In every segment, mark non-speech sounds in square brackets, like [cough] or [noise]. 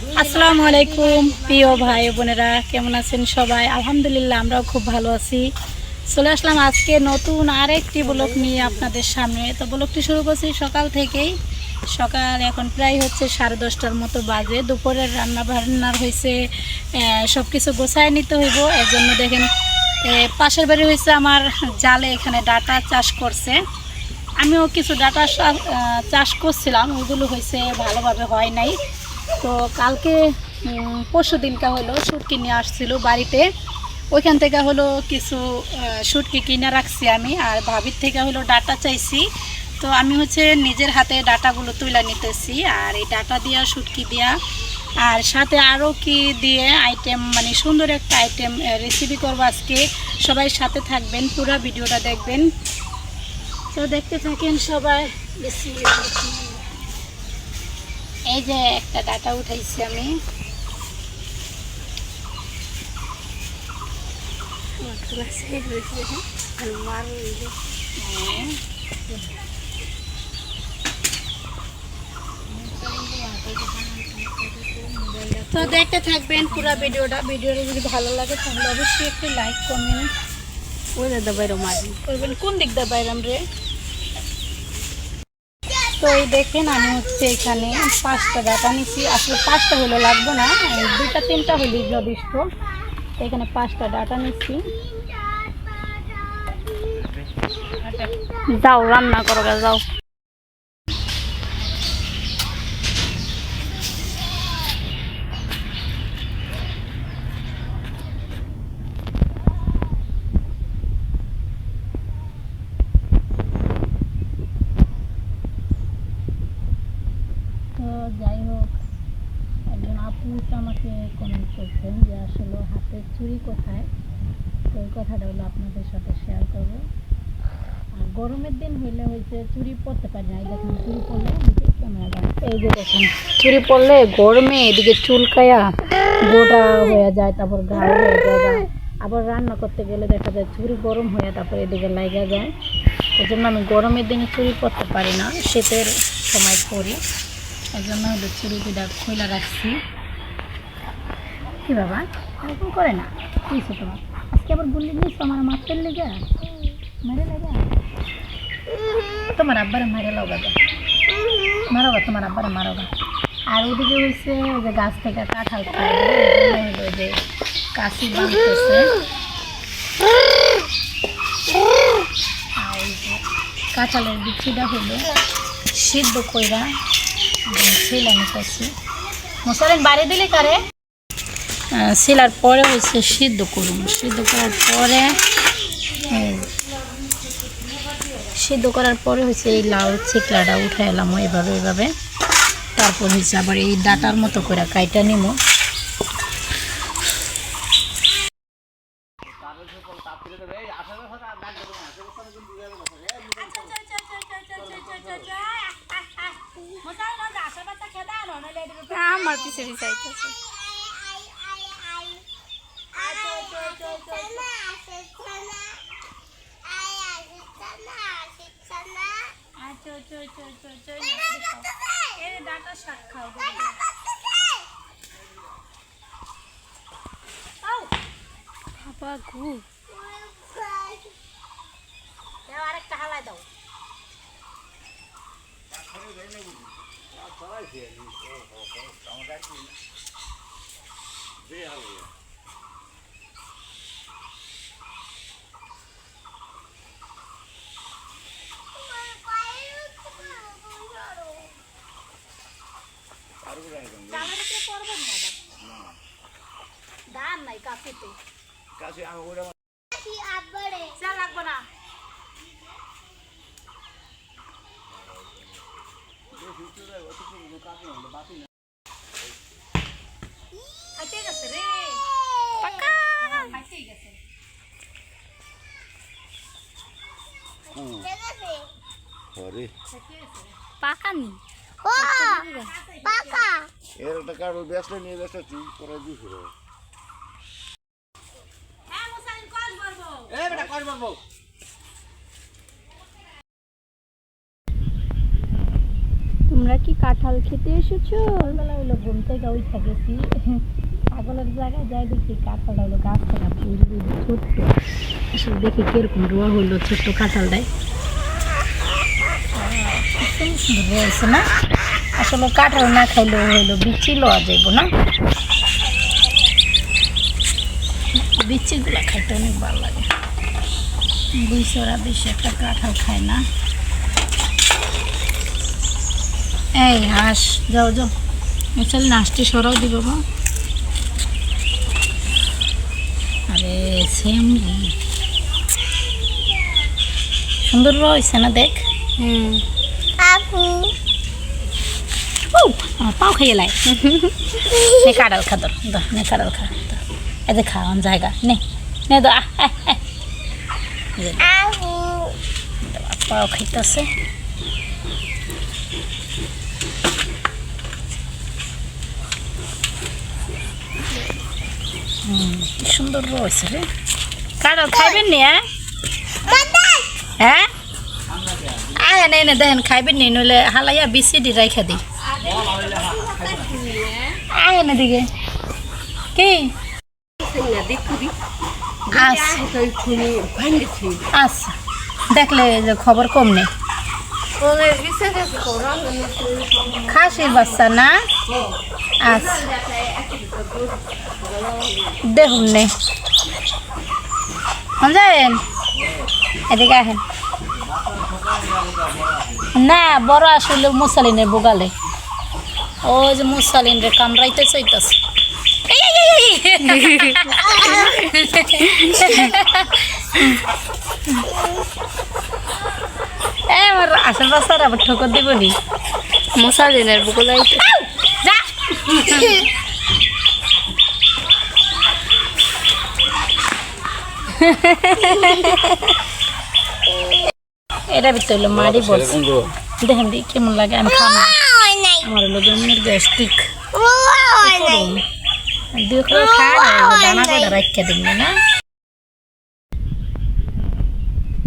আসসালামু আলাইকুম, প্রিয় ভাই বোনেরা, কেমন আছেন সবাই? আলহামদুলিল্লাহ, আমরাও খুব ভালো আছি। চলে আসলাম আজকে নতুন আরেকটি ব্লক নিয়ে আপনাদের সামনে। তো ব্লকটি শুরু করছি সকাল থেকেই। সকাল এখন প্রায় হচ্ছে সাড়ে দশটার মতো বাজে। দুপুরের রান্না বান্নার হয়েছে সব কিছু গোছায় নিতে হইব। এর জন্য দেখেন পাশের বাড়ি হয়েছে আমার জালে এখানে ডাটা চাষ করছে। আমিও কিছু ডাটা চাষ করছিলাম। ওগুলো হয়েছে, ভালোভাবে হয় নাই। তো কালকে পরশু দিনকা হলো শুটকি নিয়ে আসছিল বাড়িতে। ওইখান থেকে হলো কিছু শুটকি কিনে রাখছি আমি, আর ভাবির থেকে হলো ডাটা চাইছি। তো আমি হচ্ছে নিজের হাতে ডাটাগুলো তুলে নিতেছি, আর এই ডাটা দিয়া, শুটকি দিয়া, আর সাথে আরও কি দিয়ে আইটেম মানে সুন্দর একটা আইটেম রেসিপি করব আজকে। সবাই সাথে থাকবেন, পুরো ভিডিওটা দেখবেন। তো দেখতে থাকেন সবাই। বিসমিল্লাহ। এই যে একটা ডাটা উঠাইছি আমি। তো দেখতে থাকবেন পুরো ভিডিওটা। ভিডিওটা যদি ভালো লাগে তাহলে অবশ্যই একটু লাইক কমেন্ট ওই দাদা বাইরে মাঝি। করবেন। কোন দিক দিয়ে বাইরাম রে? তো এই দেখেন আমি হচ্ছে এখানে পাঁচটা ডাটা নিচ্ছি আসলে পাঁচটা হলে লাগবে না দুটা তিনটা হলেই যথেষ্ট। এখানে পাঁচটা ডাটা নিচ্ছি যাও, রান্না করো, যাও তো যাই হোক, একজন আপু আমাকে কমেন্ট করছেন যে আসলে হাতের চুরি কোথায়? তো ওই কথাটা হলো আপনাদের সাথে শেয়ার করব। আর গরমের দিন হইলে হয়েছে চুরি পরতে পারি না। দেখুন চুরি ক্যামেরা এই যে দেখুন চুরি পরলে গরমে এদিকে চুলকায়া গোটা হয়ে যায়, তারপর গাঢ় হয়ে যায়। আবার রান্না করতে গেলে দেখা যায় চুরি গরম হয়ে তারপর এদিকে লাগা যায়। এই জন্য আমি গরমের দিনে চুরি পরতে পারি না, শীতের সময় করি এই জন্য হলো চুরি দুটা খোলা রাখছি। কি বাবা, এরকম করে না। হয়েছে তোমার? আজকে আবার গুলি নিস আমার মাছের লেগে? মেরে লেগে? তোমার আব্বারে মেরে লগা যা মারো তোমার আব্বারে মারো গা। আর ওদিকে হয়েছে ওই যে গাছ থেকে কাঁঠাল হলো যে কাশি বাঁধতেছে। কাঁঠালের বিচিটা হলো সিদ্ধ কইরা শিলার পরে হচ্ছে সিদ্ধ করুন। সিদ্ধ করার পরে সিদ্ধ করার পরে হচ্ছে এই লাউ চিকলাটা উঠে এলাম এইভাবে এইভাবে। তারপর হচ্ছে আবার এই ডাটার মতো করে কাইটা নিব আমার পিছে পিছে আইতেছে। ডাটা শাক খাও বাবা গু। আরেকটা হালাই দাও। ডালের উপরে পড়বেন না আবার। ধান নাই কাকুতে চা লাগবো না গেছে রে পাকা। পাকানি এর একটা কার্ড বেসলে নিয়ে বেসলে তুই করে দিস হ্যাঁ মুসাইন কল করব এ বেটা কর মারবো? তোমরা কি কাঁঠাল খেতে এসেছ? সকালবেলা হইল ঘুম থেকে উঠে গেছি। ছাগলের জায়গায় যাই দেখি কাঁঠালটা হলো গাছ থেকে পুরো ছোট্ট আসলে দেখি কীরকম রোয়া হইল ছোট্ট কাঁঠালটাই রয়েছে না? আসলে কাঁঠাল না খাইলেও হইল বিচি লওয়া যাইব না? বিচিগুলা খাইতে অনেক ভালো লাগে। বুঝছরা বেশি একটা কাঁঠাল খায় না। এই হাঁস যাও যাও। চল নাচটি সরাও দি বাবা আরে সেম। সুন্দর রয়েছে না দেখ। হুম। ও আমার পাও খাইয়ে লাই। নে কাঁড়াল খা তোর দা নে কাঁড়াল খা ধর। এই যে খা অন জায়গা নে নে দা পাও খাইতেছে। কি সুন্দর রয়েছে রে। কাঁড়াল খাইবেন নি হ্যাঁ? হ্যাঁ? আয় এনে দেখেন খাইবেন নি নইলে হালাইয়া বিসি দি রাইখা দি। আয় না দিকে কি? আচ্ছা। আচ্ছা। দেখলে যে খবর কম নেই খাসির বাচ্চা না? আচ্ছা। দেখুন নে। যাবেন? এদিকে আহেন। না বড় আসলে মুসালিনের বোগালে ও যে মুসালিন রে কামড়াইতে চাইতেছে। আমার বাসার আবার ঠোকর দিব নি মশা দিনের বুকু যাইতে যা। এটা ভিতরে হলো মারি বলছে। দেখেন দি কেমন লাগে আমি খাম আমার হলো জমির গ্যাস্ট্রিক। দুই করে খায় দানা করে রাখিয়ে দিন না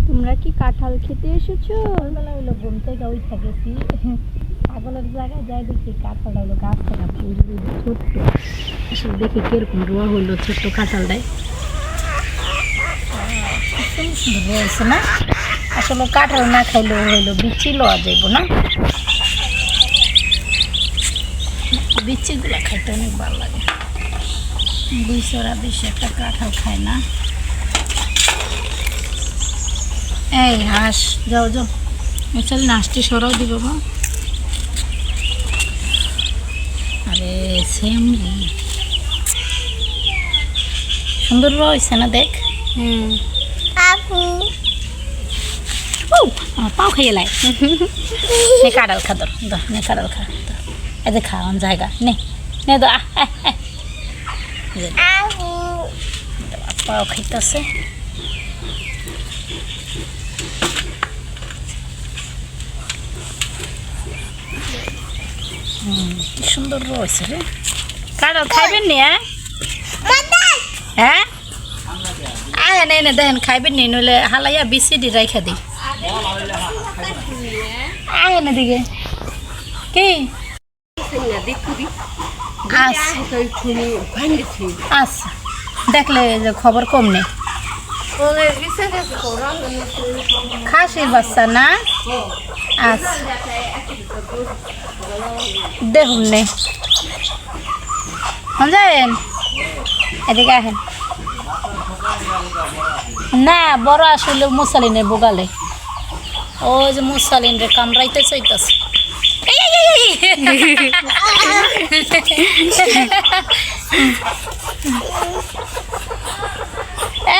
তোমরা কি কাঁঠাল খেতে এসেছ? সকালবেলা হইল ঘুম থেকে উঠে গেছি। ছাগলের জায়গায় যাই দেখি কাঁঠালটা হলো গাছ থেকে ছোট্ট। আসলে দেখি কীরকম রোয়া হইল ছোট্ট কাঁঠালটাই সুন্দর সুন্দর রয়েছে না আসলে কাঁঠাল না খাইলেও হইল বিচি লওয়া যাইব না। বিচিগুলা খাইতে অনেক ভালো লাগে। বুঝছরা বেশি একটা কাঁঠাল খায় না। এই হাঁস, যাও যাও। চল নাচটি সরাও দি বাবা আরে সেম সুন্দর রয়েছে না দেখ? হুম। ও আমার পাও খাইয়ে লাই। নে কাঁড়াল খা তোর দা নে কাঁড়াল খা যে খা অন জায়গা নে নে দা পাও খাইতেছে। সুন্দর রয়েছে রে। কাঁড়াল খাইবেন নি হ্যাঁ? হ্যাঁ আয় না এনে দেখেন খাইবেন নি নইলে হালাইয়া বিসি দি রাইখা দি আয় না দিকে কি? আচ্ছা দেখলে যে খবর কম নেই খাসির বাচ্চা না? আচ্ছা দেখুন নে। যাবেন এদিকে আহেন। না বড় আসলে মুসালিনের বোগালে। ও যে মুসালিন রে কামড়াইতে চাইতেছে।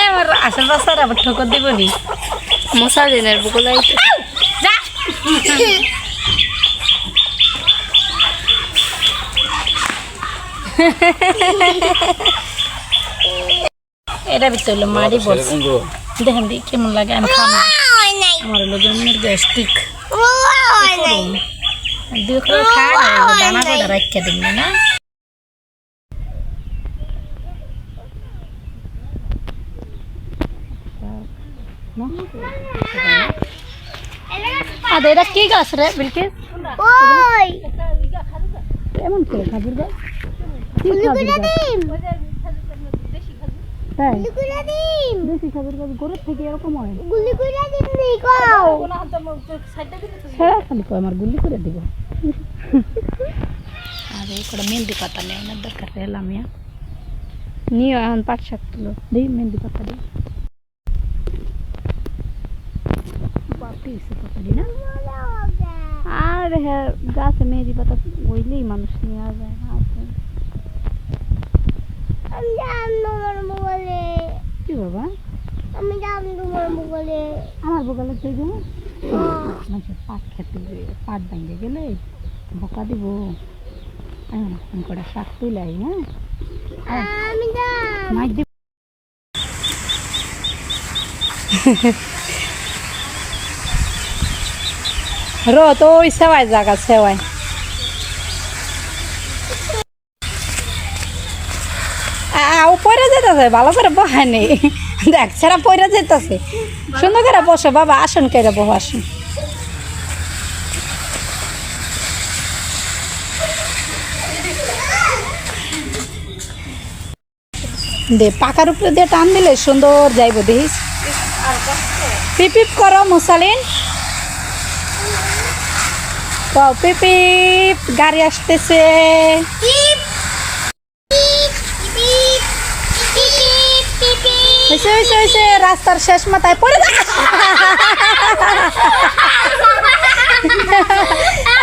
আমার আবার ঠোকর দিব নি। যা। পেটের ভিতরে হলো মারি বলছে। দেখেন দেখি কেমন লাগে আমি খাব আমার হলো জমির গ্যাস্ট্রিক। দুই এমন কি খাবুর গাছ তাই? গুলি করে দিম। দেশি খাজুর গাছ গরুর থেকে এরকম হয়। গুলি করে দিম কও। খালি কয় আমার গুলি করে দিব। [laughs] আর এই করে মেহেন্দি পাতা নেই ওনার দরকার এলাম নিও এখন পাট শাক তুলো। দিই মেহেন্দি পাতা দিই। বাপরে পাতা দিই না। আর হ্যাঁ গাছে মেহেদি পাতা ওইলেই মানুষ নিয়ে যায়। আমি জান তোমার বলে কি বাবা? আমি জান তোমার বলে আমার বগালে তুই যাব মানুষের পাট খেতে পাট ভাঙে গেলে বোকা দিব। আমি করে শাক তুলাই হ্যাঁ? আমি জান দিব [laughs] রো তো ওই সেওয়াই জায়গা সেওয়াই উপরে যেতেছে ভালো করে বহানি দেখ, ছেড়া পরে যেতেছে সুন্দর করে বসো, বাবা, আসুন করে বহ আসুন। দে পাকার উপরে দিয়ে টান দিলে সুন্দর যাইব, দেখিস। পিপিপ করো, মুসালিন। পিপিপ, গাড়ি আসতেছে। হয়েছে হয়েছে হয়েছে রাস্তার শেষ মাথায় পড়ে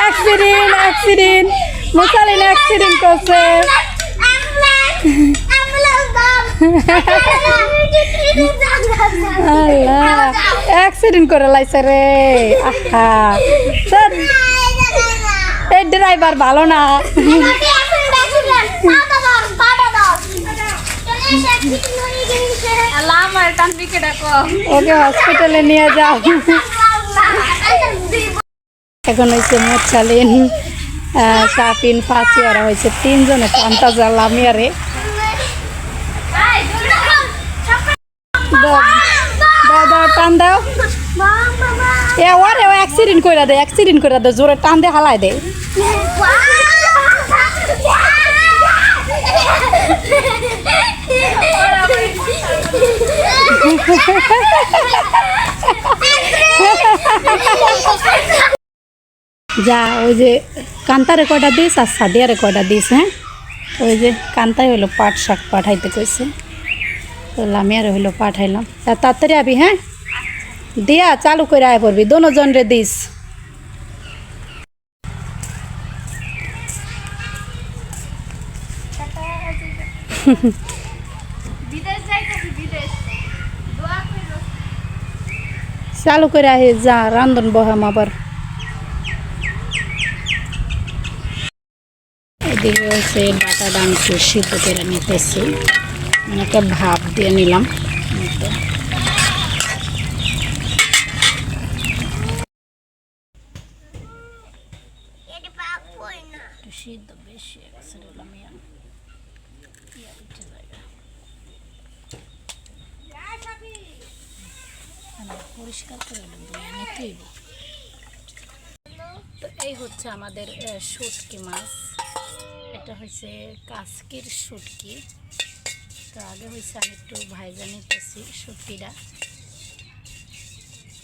অ্যাক্সিডেন্ট অ্যাক্সিডেন্ট মুসালিন অ্যাক্সিডেন্ট করছে। অ্যাক্সিডেন্ট করে লাইছে রে। এই ড্রাইভার ভালো না। ওকে হসপিটালে নিয়ে যাও এখন হয়েছে মুসালিন সাপিন ফাঁসি ওরা হয়েছে তিনজনে পান্তা জাল আমি আরে দাও দাও দাও টান দাও এ ওরে ও অ্যাক্সিডেন্ট করে দে অ্যাক্সিডেন্ট করে দে জোরে টান দে হালাই দে যা, ওই যে কান্তারে কয়টা দিস আর সাদিয়ারে কয়টা দিস হ্যাঁ? ওই যে কান্তাই হইল পাট শাক পাঠাইতে কইছে। তো লামিয়ারে হইল পাঠাইলাম। তাড়াতাড়ি আবি হ্যাঁ? দিয়া চালু করে আয় পড়বি, দোনো জন রে দিস। চালু করে আহে যা রান্ধন বহাম আবার। এদিকে হচ্ছে ডাটা ডান্স সিদ্ধ করে নিতেছি। একটা ভাপ দিয়ে নিলাম। সিদ্ধ বেশি হয়ে গেছে রে লামিয়া। ইয়া উঠে যাবে। না, পরিষ্কার করে নিতেই তো এই হচ্ছে আমাদের শুটকি মাছ। এটা হচ্ছে কাসকির শুটকি। তো আগে হয়েছে আমি একটু ভাইজা নিতেছি শুটকিটা।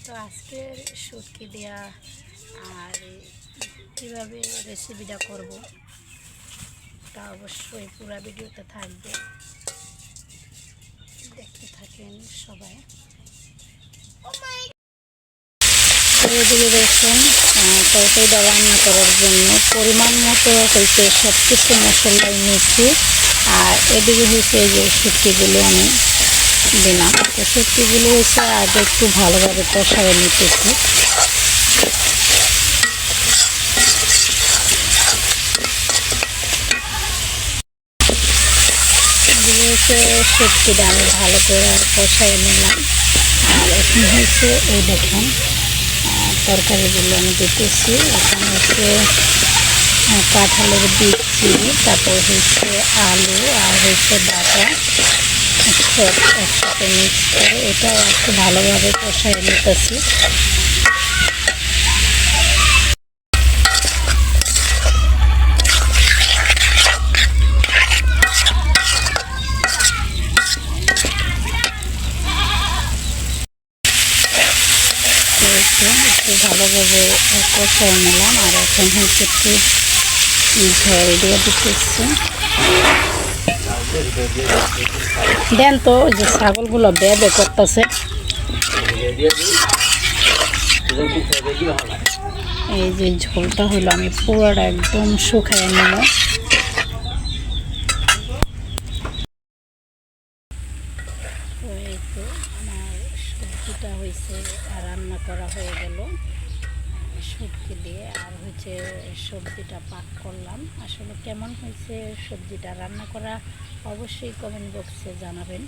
তো আজকের শুটকি দেয়া আর কীভাবে রেসিপিটা করব? তা অবশ্যই পুরো ভিডিওতে থাকবে। দেখতে থাকেন সবাই। এদিকে রান্না করার জন্য পরিমাণ মতো হয়েছে সব কিছু মশলাই নিচ্ছি আর এদিকে হয়েছে এই যে শুটকিগুলো আমি দিলাম। তো শুটকিগুলো হয়েছে আগে একটু ভালোভাবে কষায় নিতেছি। হচ্ছে শুটকিটা আমি ভালো করে কষায় নিলাম। আর এখন হচ্ছে এই দেখুন তরকারিগুলো আমি দিতেছি। এখানে হচ্ছে কাঁঠালের দিচ্ছি তারপর হচ্ছে আলু আর হচ্ছে ডাটা সব একসাথে মিক্স করে এটাও একটু ভালোভাবে কষায় নিতেছি। কষাই নিলাম আর এখন হচ্ছে একটু দিয়ে দিতেছি। দেন তো যে ছাগলগুলো বেবে করতেছে। এই যে ঝোলটা হলো আমি পুরোটা একদম শুকায় নিল তো এই তো আমার সবজিটা হয়েছে আর রান্না করা হয়ে গেল শুটকি দিয়ে আর হচ্ছে সবজিটা পাক করলাম। আসলে কেমন হয়েছে সবজিটা রান্না করা অবশ্যই কমেন্ট বক্সে জানাবেন।